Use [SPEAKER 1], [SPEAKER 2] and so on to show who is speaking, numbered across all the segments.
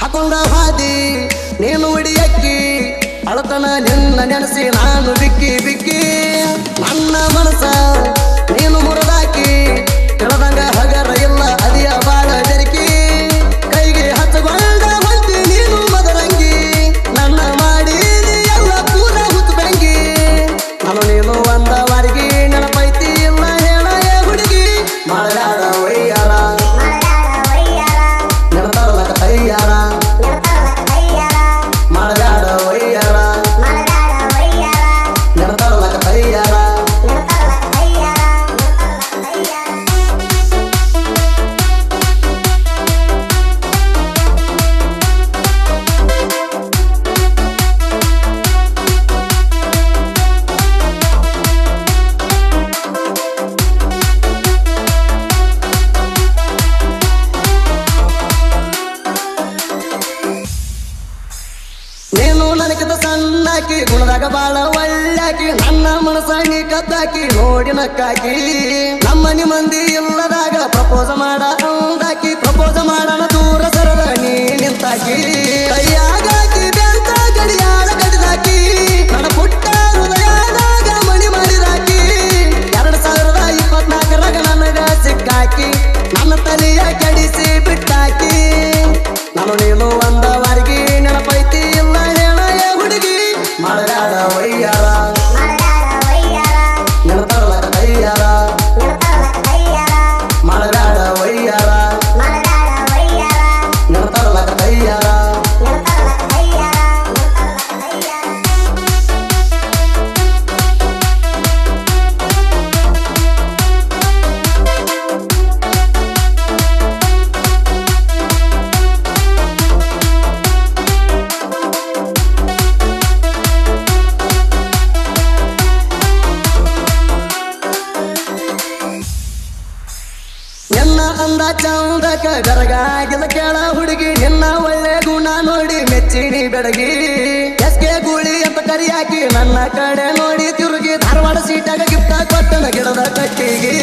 [SPEAKER 1] ಹಾಕೊಂಡ ಹಾದಿ ನೀನು ಅಕ್ಕಿ. ಅಳತನ ನಿನ್ನ ನೆನೆಸಿ ನಾನು ಬಿಕ್ಕಿ ಬಿಕ್ಕಿ. ನನ್ನ ಮನಸ ನೀನು ಮುರಿದಾಕಿ. ಸಣ್ಣಾಕಿ ಗುಣದಾಗ ಬಾಳ ಒಳ್ಳಾಕಿ, ನನ್ನ ಮನಸ್ಸ ನೀ ಕದ್ದಾಕಿ ನೋಡಿ ನಕ್ಕಾಕಿ ನಮ್ಮನಿ ಮಂದಿ ಇಲ್ಲದಾಗ ಪ್ರಪೋಸ ಮಾಡ ಅಂದಾಕಿ, ಪ್ರಪೋಸ ಮಾಡೋಣ ದೂರ ಸರದ ನೀ ನಿಂತಾಕಿ. ಗರಗಾಗಿದ ಕೇಳ ಹುಡುಗಿ, ನಿನ್ನ ಒಳ್ಳೆ ಗುಣ ನೋಡಿ ಮೆಚ್ಚಿನಿ ಬೆಡಗಿ. ಎಸ್ಕೆ ಗೂಳಿ ಅಂತ ಕರಿಯಾಕಿ ನನ್ನ ಕಡೆ ನೋಡಿ ತಿರುಗಿ ಧಾರವಾಡ ಸೀಟಾಗ ಗಿಫ್ಟ್ ಕೊಟ್ಟನ ಗಿಡದ ಕಟ್ಟಿಗೆ.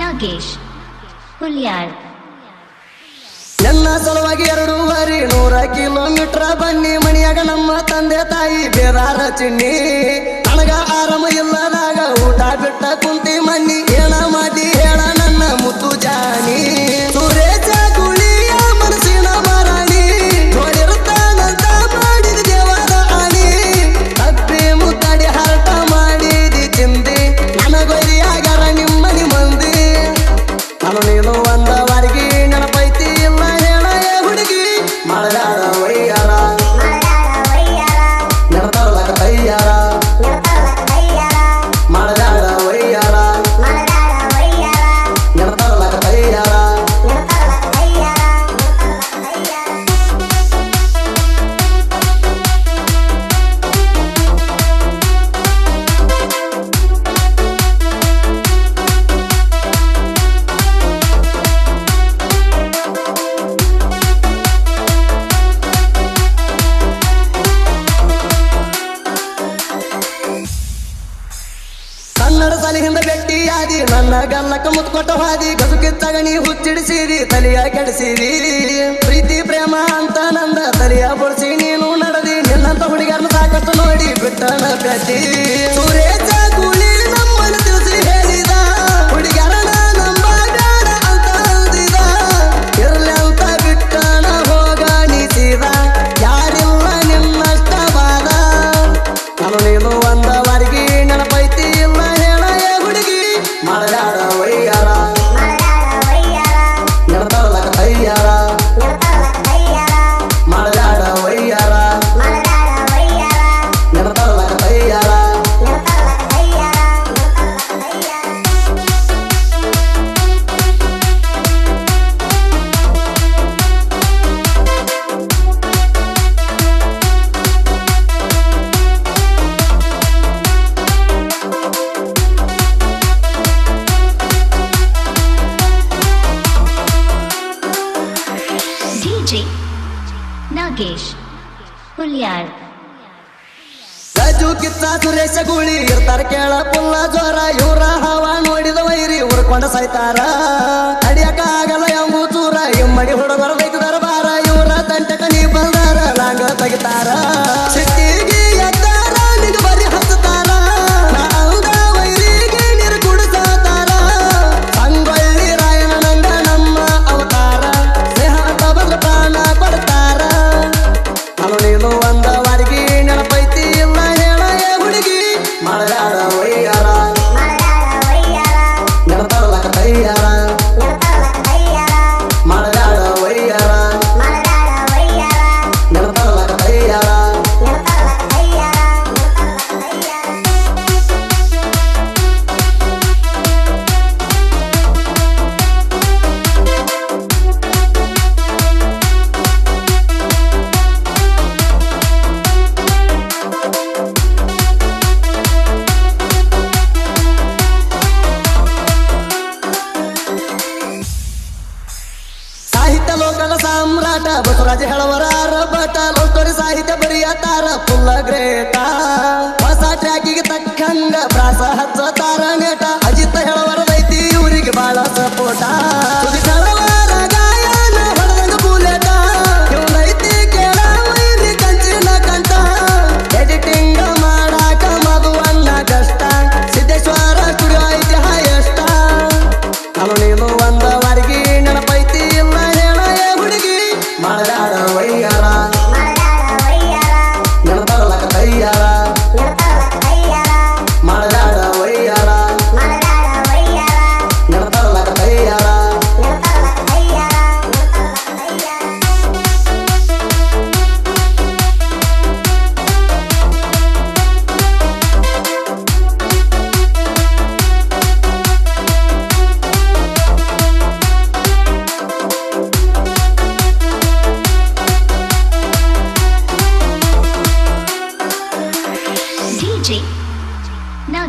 [SPEAKER 2] Nagesh ಹುಲ್ಯಾಳ್.
[SPEAKER 1] ನನ್ನ ಸಲುವಾಗಿ ಎರಡೂವರೆ ನೂರ ಕಿಲೋಮೀಟರ್ ಬನ್ನಿ ಮಣಿಯಾಗ ನಮ್ಮ ತಂದೆ ತಾಯಿ ಬೇರಾರ ಚಿನ್ನಿ. ನನಗ ಆರಾಮ ಇಲ್ಲದಾಗ ಊಟ ಬಿಟ್ಟ ಕುಂತಿ ಮನ್ನಿ. ಏನ ಮಾಡಿ ಹೇಳ ನಾನು ನೀನು ಗಸುಕಿತ್ತಗಣಿ ಹುಚ್ಚಿಡಿಸಿರಿ ತಲೆಯ ಕೆಡಿಸಿರಿ. ಪ್ರೀತಿ, ಪ್ರೇಮ ಅಂತ ನಂದ ತಲೆಯ ಬಳಸಿ ನೀನು ನಡೆದಿ. ನಿನ್ನಂತ ಹುಡುಗರನ್ನ ಸಾಕಷ್ಟು ನೋಡಿ ಬಿಟ್ಟನ ಪ್ರತಿ. ಸುರೇಶ ಜಿ ನಾಗೇಶ್ ಹುಲಿಯಾರ್
[SPEAKER 3] ರಾಜು ಕಿತ್ತ ಸುರೇಶ ಗೂಳಿ ಇರ್ತಾರ ಕೇಳ ಪುಲ್ಲ ಜ್ವರ, ಇವರ ಹವ ನೋಡಿದ ವೈರಿ ಉರ್ಕೊಂಡ ಸಾಯ್ತಾರ ಅಡಿಯಕ ಆಗಲ್ಲ ಎಂಬು ಚೂರ ಎಮ್ಮಡಿ
[SPEAKER 1] ಹೊಡೆದರ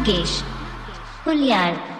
[SPEAKER 1] राकेश पुलियार